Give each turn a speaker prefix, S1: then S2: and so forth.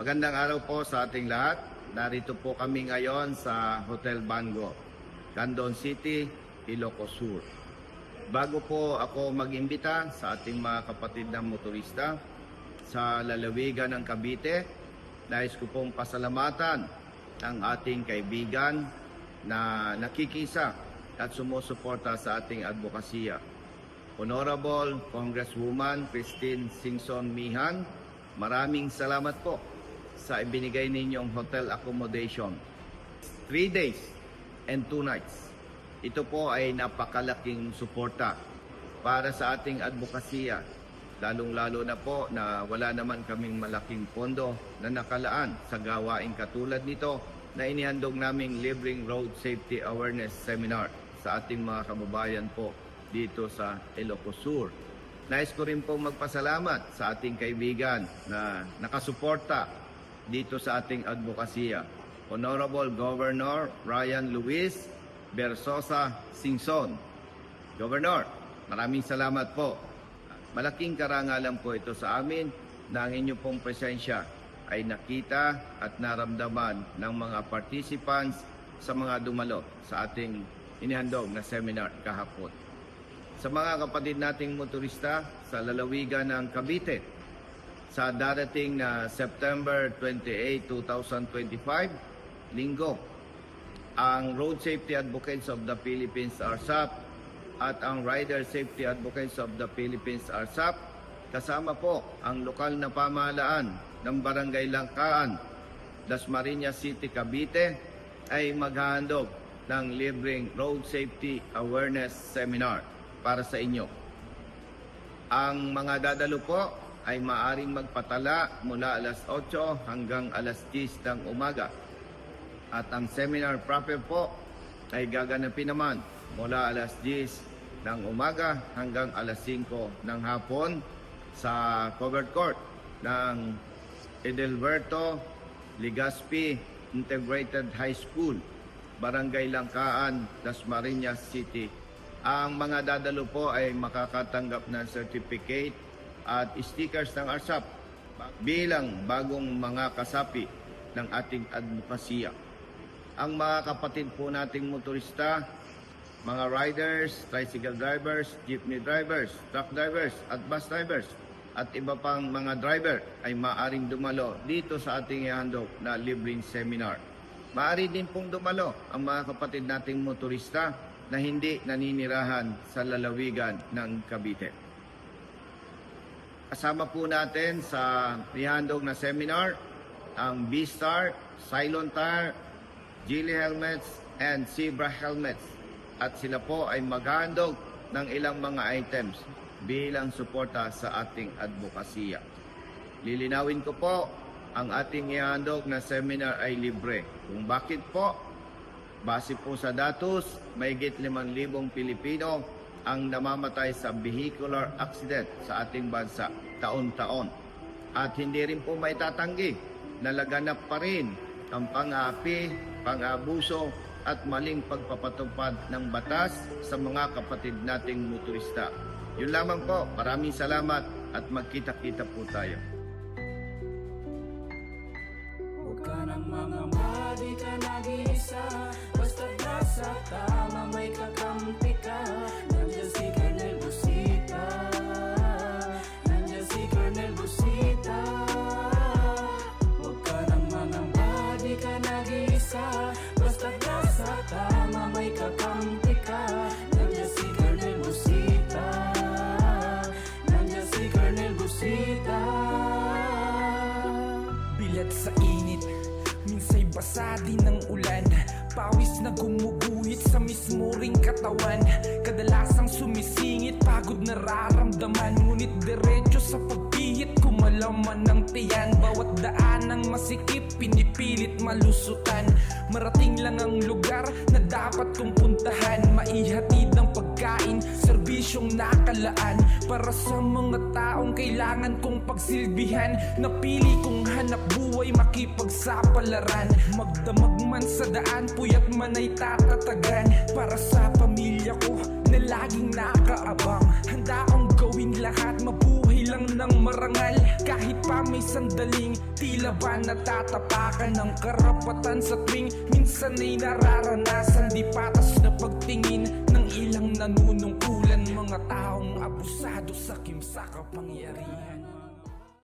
S1: Magandang araw po sa ating lahat. Narito po kami ngayon sa Hotel Bango, Candon City, Ilocos Sur. Bago po ako mag-imbita sa ating mga kapatid na motorista sa lalawigan ng Cavite, nais ko pong pasalamatan ang ating kaibigan na nakikisa at sumusuporta sa ating advokasya. Honorable Congresswoman Christine Singson Mihan, maraming salamat po sa ibinigay ninyong hotel accommodation. Three days and two nights. Ito po ay napakalaking suporta para sa ating advokasya. Lalong-lalo na po na wala naman kaming malaking pondo na nakalaan sa gawaing katulad nito na inihandog naming libreng road safety awareness seminar sa ating mga kababayan po dito sa Ilocos Sur. Nais ko rin pong magpasalamat sa ating kaibigan na nakasuporta dito sa ating advokasya. Honorable Governor Ryan Luis Bersosa Singson. Governor, maraming salamat po. Malaking karangalan po ito sa amin na ang inyong pong presensya ay nakita at naramdaman ng mga participants sa mga dumalo sa ating inihandog na seminar kahapon. Sa mga kapatid nating motorista sa lalawigan ng Cavite, sa darating na September 28, 2025, linggo, ang Road Safety Advocates of the Philippines RSAP at ang Rider Safety Advocates of the Philippines RSAP kasama po ang lokal na pamahalaan ng Barangay Langkaan, Dasmariñas City, Cavite ay maghahandog ng libreng Road Safety Awareness Seminar para sa inyo. Ang mga dadalo po ay maaring magpatala mula alas 8 hanggang alas 10 ng umaga. At ang seminar proper po ay gaganapin naman mula alas 10 ng umaga hanggang alas 5 ng hapon sa covered court ng Edelberto Ligaspi Integrated High School, Barangay Langkaan, Dasmariñas City. Ang mga dadalo po ay makakatanggap ng certificate at stickers ng ARSAP bilang bagong mga kasapi ng ating advokasya. Ang mga kapatid po nating motorista, mga riders, tricycle drivers, jeepney drivers, truck drivers at bus drivers at iba pang mga driver ay maaring dumalo dito sa ating ihandog na libreng seminar. Maari din pong dumalo ang mga kapatid nating motorista na hindi naninirahan sa lalawigan ng Cavite. Kasama po natin sa ihandog na seminar ang B-Star, Cylon Tire, Geely Helmets, and Zebra Helmets. At sila po ay maghandog ng ilang mga items bilang suporta sa ating advokasya. Lilinawin ko po, ang ating ihandog na seminar ay libre. Kung bakit po? Base po sa datos, mahigit 5,000 Pilipino ang namamatay sa vehicular accident sa ating bansa taon-taon. At hindi rin po maitatanggi na laganap pa rin ang pang-aapi, pang-abuso at maling pagpapatupad ng batas sa mga kapatid nating motorista. Yun lamang po. Maraming salamat at magkita-kita po tayo.
S2: Huwag ka nang mangamba, di ka nag-iisa Nasa tama, may kakampi ka. Nandiyan si Colonel Busita. Nandiyan si Colonel Busita. Huwag ka nang mangamba, di ka nag-iisa. Basta nasa tama, may kakampi ka. Nandiyan si Colonel Busita. Nandiyan si Colonel Busita.
S3: Bilat sa init, minsa'y basa din ng ulan. Pawis na gumuguhit sa mismo ring katawan. Kadalasang sumisingit, pagod nararamdaman Ngunit diretso kumalaman ng tiyan. Bawat daan ng masikip, pinipilit malusutan. Marating lang ang lugar na dapat kong puntahan. Maihatid ang pagkain, serbisyong nakalaan. Para sa mga taong kailangan kong pagsilbihan Napili kong hanap buhay makipagsapalaran. Magdamag man sa daan, puyat man ay tatatagan. Para sa pamilya ko na laging nakaabang ng marangal. Kahit pa may sandaling Tila ba natatapakan ng karapatan sa tuwing Minsan ay nararanasan Di patas na pagtingin Ng ilang nanunungkulan Mga taong abusado sa kimsa kapangyarihan